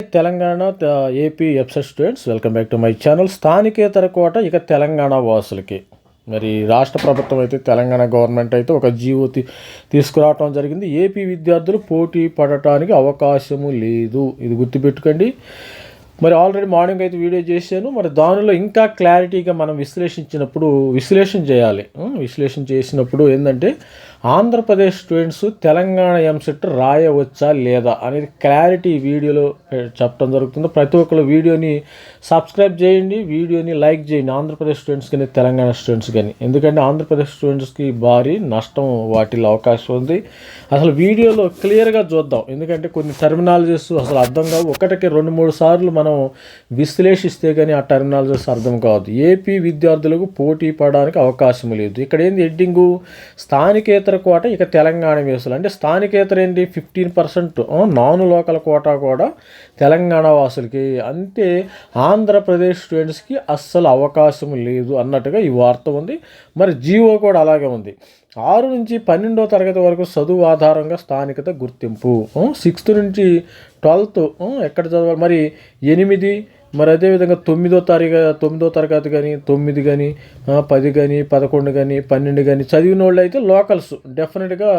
Telangana AP EAPCET students welcome back to my channel. స్థానికేతర కోట ఇక తెలంగాణ వాసులకి. మరి రాష్ట్ర ప్రభుత్వం అయితే తెలంగాణ గవర్నమెంట్ అయితే ఒక జీవో తీ తీసుకురావటం జరిగింది. ఏపీ విద్యార్థులు పోటీ పడటానికి అవకాశము లేదు. ఇది గుర్తుపెట్టుకోండి. మరి ఆల్రెడీ మార్నింగ్ అయితే వీడియో చేశాను. మరి దానిలో ఇంకా క్లారిటీగా మనం విశ్లేషించినప్పుడు విశ్లేషణ చేయాలి. విశ్లేషణ చేసినప్పుడు ఏంటంటే ఆంధ్రప్రదేశ్ స్టూడెంట్స్ తెలంగాణ ఎంసెట్ రాయవచ్చా లేదా అనేది క్లారిటీ వీడియోలో చెప్పడం జరుగుతుంది. ప్రతి ఒక్కరు వీడియోని సబ్స్క్రైబ్ చేయండి వీడియోని లైక్ చేయండి. ఆంధ్రప్రదేశ్ స్టూడెంట్స్ కానీ తెలంగాణ స్టూడెంట్స్ కానీ. ఎందుకంటే ఆంధ్రప్రదేశ్ స్టూడెంట్స్కి భారీ నష్టం వాటిల్లో అవకాశం ఉంది. అసలు వీడియోలో క్లియర్గా చూద్దాం. ఎందుకంటే కొన్ని టర్మినాలజీస్ అసలు అర్థం కావు. ఒకటికి రెండు మూడు సార్లు మనం విశ్లేషిస్తే కానీ ఆ టర్మినాలజీస్ అర్థం కావద్దు. ఏపీ విద్యార్థులకు పోటీ పడడానికి అవకాశం లేదు. ఇక్కడ ఏంది హెడ్డింగు? స్థానికేతర కోట ఇక తెలంగాణ వేసులు. అంటే స్థానికేతర ఏంటి? Fifteen percent non local quota కూడా తెలంగాణ వాసులకి. అంటే ఆంధ్రప్రదేశ్ స్టూడెంట్స్కి అస్సలు అవకాశం లేదు అన్నట్టుగా ఈ వార్త ఉంది. మరి జీవో కూడా అలాగే ఉంది. ఆరు నుంచి పన్నెండో తరగతి వరకు చదువు ఆధారంగా స్థానికత గుర్తింపు. సిక్స్త్ నుంచి ట్వెల్త్ ఎక్కడ చదవాలి? మరి ఎనిమిది మరి అదేవిధంగా తొమ్మిదో తారీఖు తొమ్మిదో తరగతి కానీ తొమ్మిది కానీ పది కానీ పదకొండు కానీ పన్నెండు కానీ చదివిన వాళ్ళు అయితే లోకల్స్ డెఫినెట్గా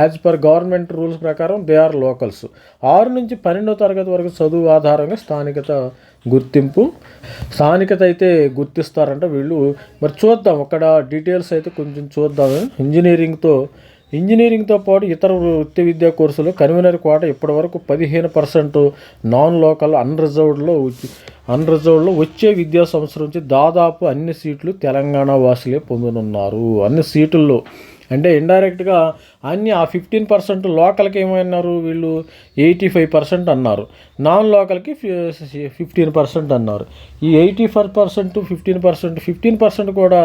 యాజ్ పర్ గవర్నమెంట్ రూల్స్ ప్రకారం దే ఆర్ లోకల్స్ ఆరు నుంచి పన్నెండో తరగతి వరకు చదువు ఆధారంగా స్థానికత గుర్తింపు. స్థానికత అయితే గుర్తిస్తారంట వీళ్ళు. మరి చూద్దాం అక్కడ డీటెయిల్స్ అయితే కొంచెం చూద్దాం. ఇంజనీరింగ్తో ఇంజనీరింగ్తో పాటు ఇతర వృత్తి విద్యా కోర్సులు కన్వీనర్ కోట ఇప్పటి వరకు పదిహేను పర్సెంట్ నాన్ లోకల్ అన్రిజర్వ్డ్లో అన్రిజర్వ్డ్లో వచ్చే విద్యా సంవత్సరం నుంచి దాదాపు అన్ని సీట్లు తెలంగాణ వాసులే పొందనున్నారు. అన్ని సీటుల్లో అంటే ఇండైరెక్ట్గా అన్ని ఆ ఫిఫ్టీన్ పర్సెంట్ లోకల్కి ఏమన్నారు వీళ్ళు? ఎయిటీ ఫైవ్ పర్సెంట్ అన్నారు. నాన్ లోకల్కి ఫిఫ్టీన్ పర్సెంట్ అన్నారు. ఈ eighty five percent fifteen percent fifteen percent కూడా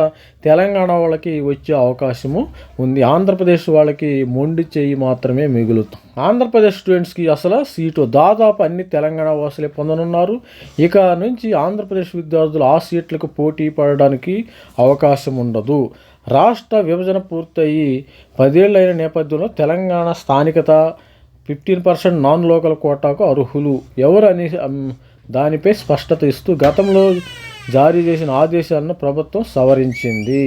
తెలంగాణ వాళ్ళకి వచ్చే అవకాశము ఉంది. ఆంధ్రప్రదేశ్ వాళ్ళకి మొండి చెయ్యి మాత్రమే మిగులుతుంది ఆంధ్రప్రదేశ్ స్టూడెంట్స్కి అసలు సీటు దాదాపు అన్ని తెలంగాణ వాసులే పొందనున్నారు. ఇక నుంచి ఆంధ్రప్రదేశ్ విద్యార్థులు ఆ సీట్లకు పోటీ పడడానికి అవకాశం ఉండదు. రాష్ట్ర విభజన పూర్తయి పదేళ్ళైన నేపథ్యంలో తెలంగాణ స్థానికత ఫిఫ్టీన్ పర్సెంట్ నాన్ లోకల్ కోటాకు అర్హులు. ఎవరు అని దానిపై స్పష్టత ఇస్తూ గతంలో జారీ చేసిన ఆదేశాలను ప్రభుత్వం సవరించింది.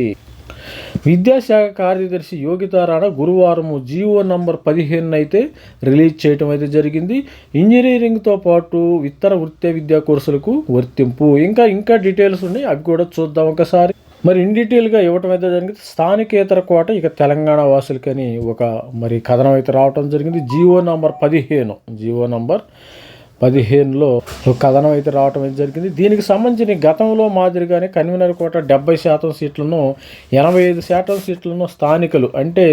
విద్యాశాఖ కార్యదర్శి యోగితారాణ గురువారం జీవో నంబర్ పదిహేను అయితే రిలీజ్ చేయటం అయితే జరిగింది. ఇంజనీరింగ్తో పాటు ఇతర వృత్తి విద్యా కోర్సులకు వర్తింపు. ఇంకా ఇంకా డీటెయిల్స్ ఉన్నాయి. అవి కూడా చూద్దాం ఒకసారి. మరి ఇన్ డీటెయిల్గా ఇవ్వటం అయితే జరిగింది. స్థానికేతర కోట ఇక తెలంగాణ వాసులకని ఒక మరి కథనం అయితే రావటం జరిగింది. జీవో నంబర్ పదిహేను. జీవో నంబర్ పదిహేనులో కథనం అయితే రావటం అయితే జరిగింది. దీనికి సంబంధించిన గతంలో మాదిరిగానే కన్వీనర్ కోట డెబ్బై శాతం సీట్లను ఎనభై ఐదు శాతం సీట్లను స్థానికులు అంటే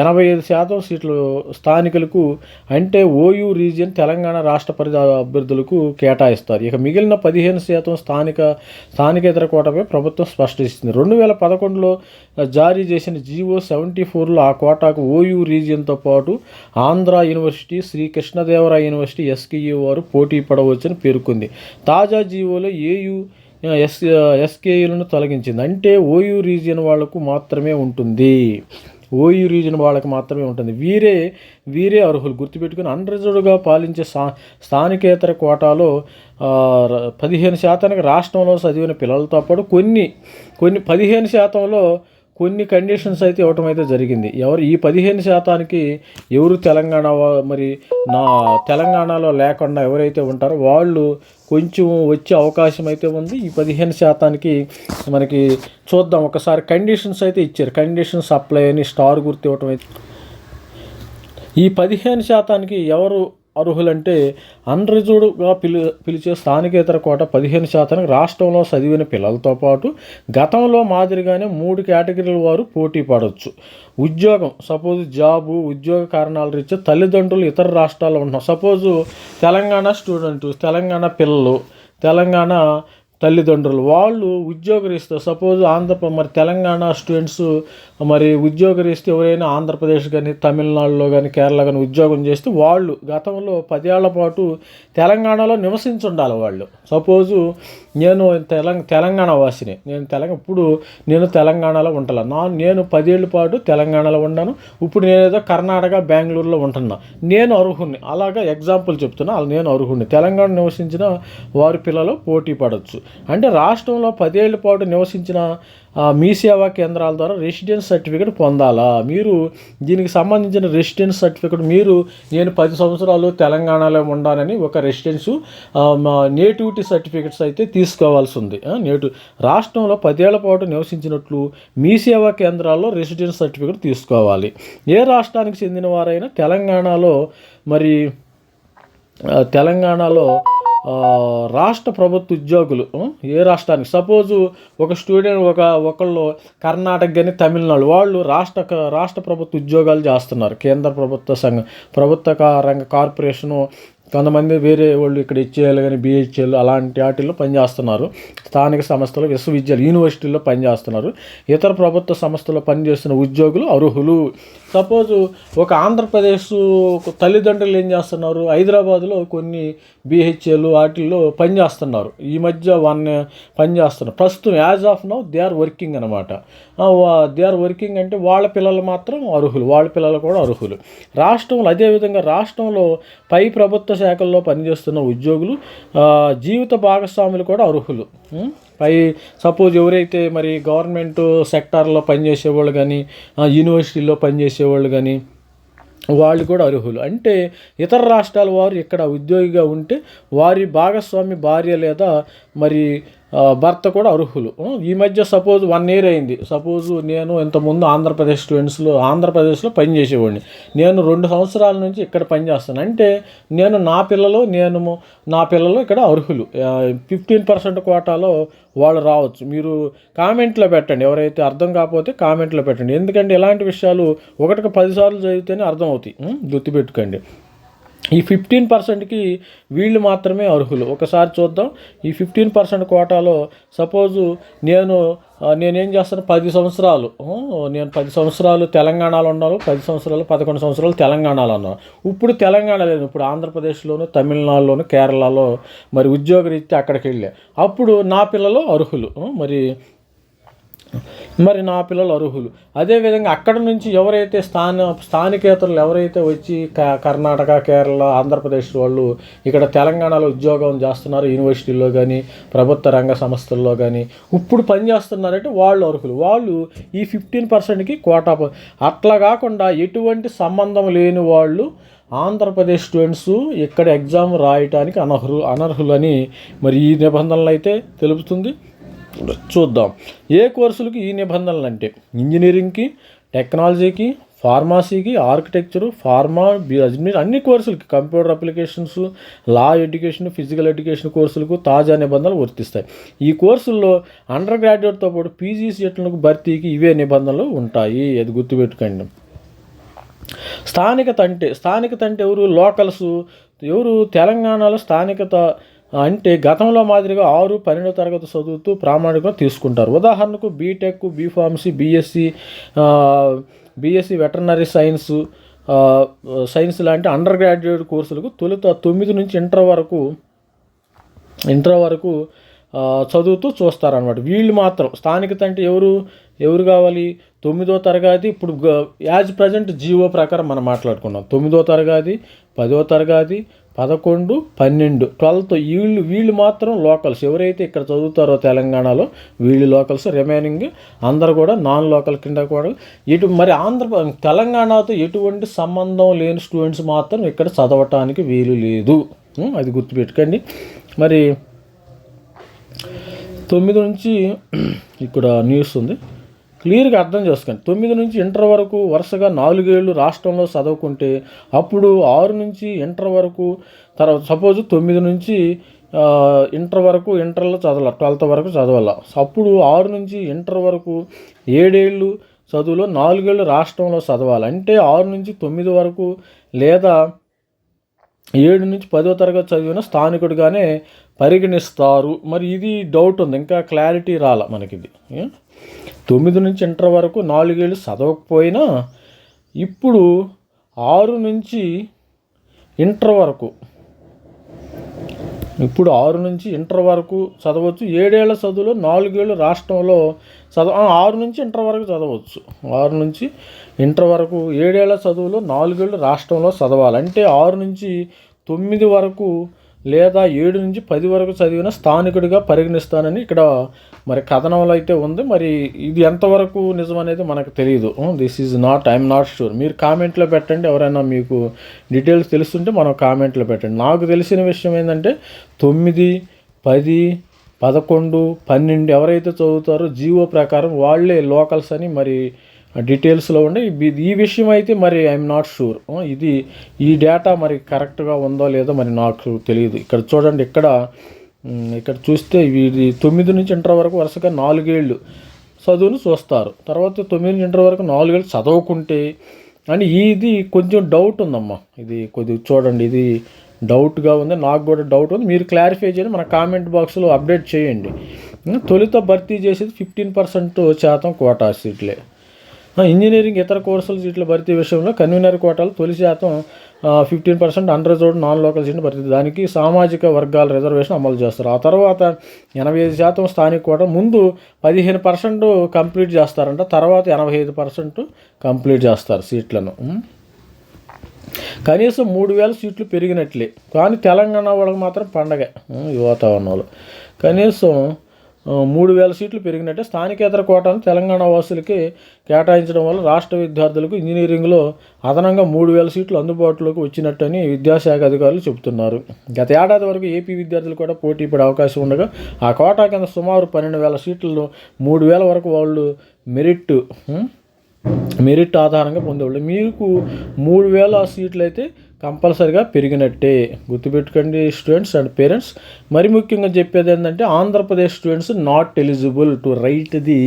ఎనభై ఐదు శాతం సీట్లు స్థానికులకు అంటే ఓయూ రీజియన్ తెలంగాణ రాష్ట్ర పరిధి అభ్యర్థులకు కేటాయిస్తారు. ఇక మిగిలిన పదిహేను శాతం స్థానిక స్థానికేతర కోటపై ప్రభుత్వం స్పష్టిస్తుంది రెండు వేల పదకొండులో జారీ చేసిన జీవో సెవెంటీ ఫోర్లో ఆ కోటాకు ఓయూ రీజియన్తో పాటు Andhra university Sri Krishnadevaraya university SKU వారు పోటీ పడవచ్చని పేర్కొంది. తాజా జీవోలో ఏయూ ఎస్ ఎస్కేయులను తొలగించింది. అంటే ఓయూ రీజియన్ వాళ్ళకు మాత్రమే ఉంటుంది. ఓయూ రీజన్ వాళ్ళకి మాత్రమే ఉంటుంది. వీరే వీరే అర్హులు. గుర్తుపెట్టుకుని అన్రిజర్వ్డ్గా పాలించే స్థా స్థానికేతర కోటాలో పదిహేను శాతానికి రాష్ట్రంలో చదివిన పిల్లలతో పాటు కొన్ని కొన్ని పదిహేను శాతంలో కొన్ని కండిషన్స్ అయితే ఇవ్వటం అయితే జరిగింది. ఎవరు ఈ పదిహేను శాతానికి ఎవరు తెలంగాణ మరి నా తెలంగాణలో లేకుండా ఎవరైతే ఉంటారో వాళ్ళు కొంచెం వచ్చే అవకాశం అయితే ఉంది. ఈ పదిహేను శాతానికి మనకి చూద్దాం. ఒకసారి కండిషన్స్ అయితే ఇచ్చారు. కండిషన్స్ సప్లై అని స్టార్ గుర్తు ఇవ్వటం అయితే. ఈ పదిహేను శాతానికి ఎవరు అర్హులంటే అన్రిజర్వ్డ్గా పిలి పిలిచే స్థానికేతర కోట పదిహేను శాతానికి రాష్ట్రంలో చదివిన పిల్లలతో పాటు గతంలో మాదిరిగానే మూడు కేటగిరీల వారు పోటీ పడవచ్చు ఉద్యోగం సపోజ్ జాబు ఉద్యోగ కారణాల రీత్యా తల్లిదండ్రులు ఇతర రాష్ట్రాల్లో ఉంటున్నారు. సపోజు తెలంగాణ స్టూడెంట్ తెలంగాణ పిల్లలు తెలంగాణ తల్లిదండ్రులు వాళ్ళు ఉద్యోగరీస్తే సపోజ్ ఆంధ్ర మరి తెలంగాణ స్టూడెంట్స్ మరి ఉద్యోగరీస్తే ఎవరైనా ఆంధ్రప్రదేశ్ కానీ తమిళనాడులో కానీ కేరళ కానీ ఉద్యోగం చేస్తే వాళ్ళు గతంలో పదేళ్ళ పాటు తెలంగాణలో నివసించి ఉండాలి వాళ్ళు. సపోజు నేను తెలంగ తెలంగాణ వాసిని. నేను తెలంగాణ ఇప్పుడు నేను తెలంగాణలో ఉంటాను నా నేను పదేళ్ళ పాటు తెలంగాణలో ఉన్నాను ఇప్పుడు నేను ఏదో కర్ణాటక బెంగళూరులో ఉంటున్నా. నేను అర్హుణ్ణి. అలాగా ఎగ్జాంపుల్ చెప్తున్నా. నేను అర్హుణ్ణి. తెలంగాణ నివసించిన వారి పిల్లలు పోటీ పడవచ్చు అంటే రాష్ట్రంలో పదేళ్ళ పాటు నివసించిన మీ సేవా కేంద్రాల ద్వారా రెసిడెన్స్ సర్టిఫికేట్ పొందాలా? మీరు దీనికి సంబంధించిన రెసిడెన్స్ సర్టిఫికేట్ మీరు నేను పది సంవత్సరాలు తెలంగాణలో ఉండాలని ఒక రెసిడెన్స్ నేటివిటీ సర్టిఫికేట్స్ అయితే తీసుకోవాల్సి ఉంది. ఆ, నేటు రాష్ట్రంలో పదేళ్ళ పాటు నివసించినట్లు మీ సేవా కేంద్రాల్లో రెసిడెన్స్ సర్టిఫికేట్ తీసుకోవాలి. ఏ రాష్ట్రానికి చెందిన వారైనా తెలంగాణలో మరి తెలంగాణలో రాష్ట్ర ప్రభుత్వ ఉద్యోగులు ఏ రాష్ట్రానికి? సపోజు ఒక స్టూడెంట్ ఒక ఒకళ్ళు కర్ణాటక కానీ తమిళనాడు వాళ్ళు రాష్ట్ర రాష్ట్ర ప్రభుత్వ ఉద్యోగాలు చేస్తున్నారు. కేంద్ర ప్రభుత్వ సంఘ ప్రభుత్వ రంగ కార్పొరేషను కొంతమంది వేరే వాళ్ళు ఇక్కడ హెచ్ఏఎల్ కానీ బిహెచ్ఎల్ అలాంటి వాటిల్లో పనిచేస్తున్నారు. స్థానిక సంస్థలు విశ్వవిద్యాలయ యూనివర్సిటీల్లో పనిచేస్తున్నారు. ఇతర ప్రభుత్వ సంస్థలో పనిచేస్తున్న ఉద్యోగులు అర్హులు. సపోజ్ ఒక ఆంధ్రప్రదేశ్ తల్లిదండ్రులు ఏం చేస్తున్నారు? హైదరాబాద్లో కొన్ని బిహెచ్ఎల్ వాటిల్లో పనిచేస్తున్నారు. ఈ మధ్య వన్ పనిచేస్తున్నారు. ప్రస్తుతం as of now they are working అనమాట దే ఆర్ వర్కింగ్ అంటే వాళ్ళ పిల్లలు మాత్రం అర్హులు. వాళ్ళ పిల్లలు కూడా అర్హులు. రాష్ట్రంలో అదేవిధంగా రాష్ట్రంలో పై ప్రభుత్వ శాఖల్లో పనిచేస్తున్న ఉద్యోగులు జీవిత భాగస్వాములు కూడా అర్హులు. పై సపోజ్ ఎవరైతే మరి గవర్నమెంట్ సెక్టార్లో పనిచేసేవాళ్ళు కానీ యూనివర్సిటీల్లో పనిచేసేవాళ్ళు కానీ వాళ్ళు కూడా అర్హులు. అంటే ఇతర రాష్ట్రాల వారు ఇక్కడ ఉద్యోగిగా ఉంటే వారి భాగస్వామి భార్య లేదా మరి భర్త కూడా అర్హులు. ఈ మధ్య సపోజ్ వన్ ఇయర్ అయింది. సపోజ్ నేను ఇంతకుముందు ఆంధ్రప్రదేశ్ స్టూడెంట్స్లో ఆంధ్రప్రదేశ్లో పనిచేసేవాడిని నేను రెండు సంవత్సరాల నుంచి ఇక్కడ పనిచేస్తాను అంటే నేను నా పిల్లలు నేను నా పిల్లలు ఇక్కడ అర్హులు. ఫిఫ్టీన్ పర్సెంట్ కోటాలో వాళ్ళు రావచ్చు. మీరు కామెంట్లో పెట్టండి. ఎవరైతే అర్థం కాకపోతే కామెంట్లో పెట్టండి. ఎందుకంటే ఇలాంటి విషయాలు ఒకటికి పదిసార్లు చదివితేనే అర్థం అవుతాయి గుర్తుపెట్టుకోండి. ఈ ఫిఫ్టీన్ పర్సెంట్కి వీళ్ళు మాత్రమే అర్హులు. ఒకసారి చూద్దాం. ఈ ఫిఫ్టీన్ పర్సెంట్ కోటాలో సపోజు నేను నేనేం చేస్తాను? పది సంవత్సరాలు. నేను పది సంవత్సరాలు తెలంగాణలో ఉన్నాను. పది సంవత్సరాలు పదకొండు సంవత్సరాలు తెలంగాణలో ఉన్నాను. ఇప్పుడు తెలంగాణ లేదు. ఇప్పుడు ఆంధ్రప్రదేశ్లోను తమిళనాడులోను కేరళలో మరి ఉద్యోగరీత్యా అక్కడికి వెళ్ళే. అప్పుడు నా పిల్లలు అర్హులు. మరి మరి నా పిల్లలు అర్హులు. అదేవిధంగా అక్కడ నుంచి ఎవరైతే స్థాన స్థానికేతరులు ఎవరైతే వచ్చి క- కర్ణాటక కేరళ ఆంధ్రప్రదేశ్ వాళ్ళు ఇక్కడ తెలంగాణలో ఉద్యోగం చేస్తున్నారు యూనివర్సిటీల్లో కానీ ప్రభుత్వ రంగ సంస్థల్లో కానీ ఇప్పుడు పని చేస్తున్నారంటే వాళ్ళు అర్హులు. వాళ్ళు ఈ ఫిఫ్టీన్ పర్సెంట్కి కోటా అట్లా కాకుండా ఎటువంటి సంబంధం లేని వాళ్ళు ఆంధ్రప్రదేశ్ స్టూడెంట్స్ ఇక్కడ ఎగ్జామ్ రాయటానికి అనర్హులు అనర్హులని మరి ఈ నిబంధనలు అయితే తెలుపుతుంది. చూద్దాం. ఏ కోర్సులకు ఈ నిబంధనలు అంటే ఇంజనీరింగ్కి టెక్నాలజీకి ఫార్మసీకి ఆర్కిటెక్చర్ ఫార్మా బిజినెస్ అన్ని కోర్సులకి computer applications law education physical education కోర్సులకు తాజా నిబంధనలు వర్తిస్తాయి. ఈ కోర్సుల్లో అండర్ గ్రాడ్యుయేట్తో పాటు పీజీ సీట్లకు భర్తీకి ఇవే నిబంధనలు ఉంటాయి. అది గుర్తుపెట్టుకోండి. స్థానికత అంటే స్థానికత అంటే ఎవరు? లోకల్స్. ఎవరు? తెలంగాణలో స్థానికత అంటే గతంలో మాదిరిగా ఆరు పన్నెండో తరగతి చదువుతూ ప్రామాణికం తీసుకుంటారు. ఉదాహరణకు BTech BPharmacy BSc BSc veterinary science science లాంటి అండర్ గ్రాడ్యుయేట్ కోర్సులకు తొలుత తొమ్మిది నుంచి ఇంటర్ వరకు ఇంటర్ వరకు చదువుతూ చూస్తారనమాట వీళ్ళు మాత్రం స్థానికత అంటే ఎవరు ఎవరు కావాలి? తొమ్మిదో తరగతి ఇప్పుడు యాజ్ ప్రజెంట్ జీవో ప్రకారం మనం మాట్లాడుకున్నాం. తొమ్మిదో తరగతి పదో తరగతి పదకొండు పన్నెండు. ట్వెల్త్ వీళ్ళు వీళ్ళు మాత్రం లోకల్స్ ఎవరైతే ఇక్కడ చదువుతారో తెలంగాణలో వీళ్ళు లోకల్స్ రిమైనింగ్ అందరు కూడా నాన్ లోకల్ కింద కూడా. ఇటు మరి ఆంధ్ర తెలంగాణతో ఎటువంటి సంబంధం లేని స్టూడెంట్స్ మాత్రం ఇక్కడ చదవటానికి వీలు లేదు. అది గుర్తుపెట్టుకోండి. మరి తొమ్మిది నుంచి ఇక్కడ న్యూస్ ఉంది. క్లియర్గా అర్థం చేసుకోండి. తొమ్మిది నుంచి ఇంటర్ వరకు వరుసగా నాలుగేళ్ళు రాష్ట్రంలో చదువుకుంటే అప్పుడు ఆరు నుంచి ఇంటర్ వరకు తర్వాత సపోజ్ తొమ్మిది నుంచి ఇంటర్ వరకు ఇంటర్లో చదవాలి ట్వెల్త్ వరకు చదవాలి. అప్పుడు ఆరు నుంచి ఇంటర్ వరకు ఏడేళ్ళు చదువులో నాలుగేళ్ళు రాష్ట్రంలో చదవాలి. అంటే ఆరు నుంచి తొమ్మిది వరకు లేదా ఏడు నుంచి పదో తరగతి చదివిన స్థానికుడిగానే పరిగణిస్తారు. మరి ఇది డౌట్ ఉంది. ఇంకా క్లారిటీ రాల మనకిది. తొమ్మిది నుంచి ఇంటర్ వరకు నాలుగేళ్ళు చదవకపోయినా ఇప్పుడు ఆరు నుంచి ఇంటర్ వరకు ఇప్పుడు ఆరు నుంచి ఇంటర్ వరకు చదవచ్చు. ఏడేళ్ళ చదువులో నాలుగేళ్ళు రాష్ట్రంలో చదవ ఆరు నుంచి ఇంటర్ వరకు చదవచ్చు. ఆరు నుంచి ఇంటర్ వరకు ఏడేళ్ళ చదువులో నాలుగేళ్ళు రాష్ట్రంలో చదవాలి. అంటే ఆరు నుంచి తొమ్మిది వరకు లేదా ఏడు నుంచి పది వరకు చదివిన స్థానికుడిగా పరిగణిస్తానని ఇక్కడ మరి కథనంలో అయితే ఉంది. మరి ఇది ఎంతవరకు నిజం అనేది మనకు తెలియదు this is not I'm not sure మీరు కామెంట్లో పెట్టండి. ఎవరైనా మీకు డీటెయిల్స్ తెలుస్తుంటే మనం కామెంట్లో పెట్టండి. నాకు తెలిసిన విషయం ఏంటంటే తొమ్మిది పది పదకొండు పన్నెండు ఎవరైతే చదువుతారో జీవో ప్రకారం వాళ్ళే లోకల్స్ అని మరి డీటెయిల్స్లో ఉండే ఈ- ఈ విషయం అయితే మరి ఐఎమ్ నాట్ షూర్ ఇది ఈ డేటా మరి కరెక్ట్గా ఉందో లేదో మరి నాకు తెలియదు. ఇక్కడ చూడండి ఇక్కడ ఇక్కడ చూస్తే ఇది తొమ్మిది నుంచి ఇంటర్ వరకు వరుసగా నాలుగేళ్ళు చదువును చూస్తారు. తర్వాత తొమ్మిది నుంచి ఇంటర్ వరకు నాలుగేళ్ళు చదవకుంటే అని ఇది కొంచెం డౌట్ ఉందమ్మా. ఇది కొద్దిగా చూడండి ఇది డౌట్గా ఉంది. నాకు కూడా డౌట్ ఉంది. మీరు క్లారిఫై చేయండి మన కామెంట్ బాక్స్లో అప్డేట్ చేయండి. ఉమ్, తొలుత భర్తీ చేసేది ఫిఫ్టీన్ పర్సెంట్ శాతం కోటా సీట్లే ఇంజనీరింగ్ ఇతర కోర్సుల సీట్ల భర్తీ విషయంలో కన్వీనర్ కోటాలు తొలి శాతం fifteen percent under reserved non local సీట్లు భర్తీ. దానికి సామాజిక వర్గాల రిజర్వేషన్ అమలు చేస్తారు. ఆ తర్వాత ఎనభై ఐదు శాతం స్థానిక కోట ముందు పదిహేను పర్సెంట్ కంప్లీట్ చేస్తారంట. తర్వాత ఎనభై ఐదు పర్సెంట్ కంప్లీట్ చేస్తారు సీట్లను. కనీసం మూడు వేల సీట్లు పెరిగినట్లే. కానీ తెలంగాణ వాళ్ళకి మాత్రం పండగ. ఈ వాతావరణంలో. కనీసం మూడు వేల సీట్లు పెరిగినట్టే స్థానికేతర కోటాను తెలంగాణ వాసులకి కేటాయించడం వల్ల రాష్ట్ర విద్యార్థులకు ఇంజనీరింగ్లో అదనంగా మూడు వేల సీట్లు అందుబాటులోకి వచ్చినట్టని విద్యాశాఖ అధికారులు చెబుతున్నారు. గత ఏడాది వరకు ఏపీ విద్యార్థులు కూడా పోటీ పడే అవకాశం ఉండగా ఆ కోటా కింద సుమారు పన్నెండు వేల సీట్లలో మూడు వేల వరకు వాళ్ళు మెరిట్ మెరిట్ ఆధారంగా పొందేవాళ్ళు. మీకు మూడు వేల సీట్లు అయితే కంపల్సరిగా పెరిగినట్టే. గుర్తుపెట్టుకోండి స్టూడెంట్స్ అండ్ పేరెంట్స్. మరి ముఖ్యంగా చెప్పేది ఏంటంటే Andhra Pradesh students not eligible to write the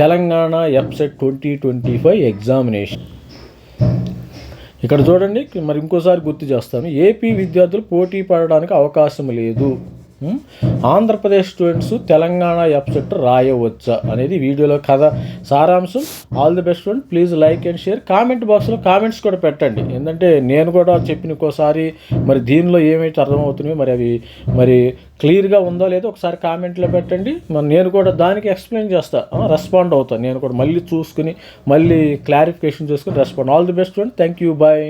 Telangana EAPCET twenty twenty five examination. ఇక్కడ చూడండి మరి ఇంకోసారి గుర్తు చేస్తాను. ఏపీ విద్యార్థులు పోటీ పడడానికి అవకాశం లేదు. ఆంధ్రప్రదేశ్ స్టూడెంట్స్ తెలంగాణ వెబ్సైట్ రాయవచ్చా అనేది వీడియోలో కథ. సారాంశం all the best student please like and share. Comment బాక్స్లో కామెంట్స్ కూడా పెట్టండి. ఎందుకంటే నేను కూడా చెప్పిన ఒకసారి మరి దీనిలో ఏమైతే అర్థమవుతున్నాయో మరి అవి మరి క్లియర్గా ఉందో లేదో ఒకసారి కామెంట్లో పెట్టండి. మరి నేను కూడా దానికి ఎక్స్ప్లెయిన్ చేస్తాను రెస్పాండ్ అవుతాను నేను కూడా మళ్ళీ చూసుకుని మళ్ళీ క్లారిఫికేషన్ చేసుకుని respond. All the best student. Thank you bye.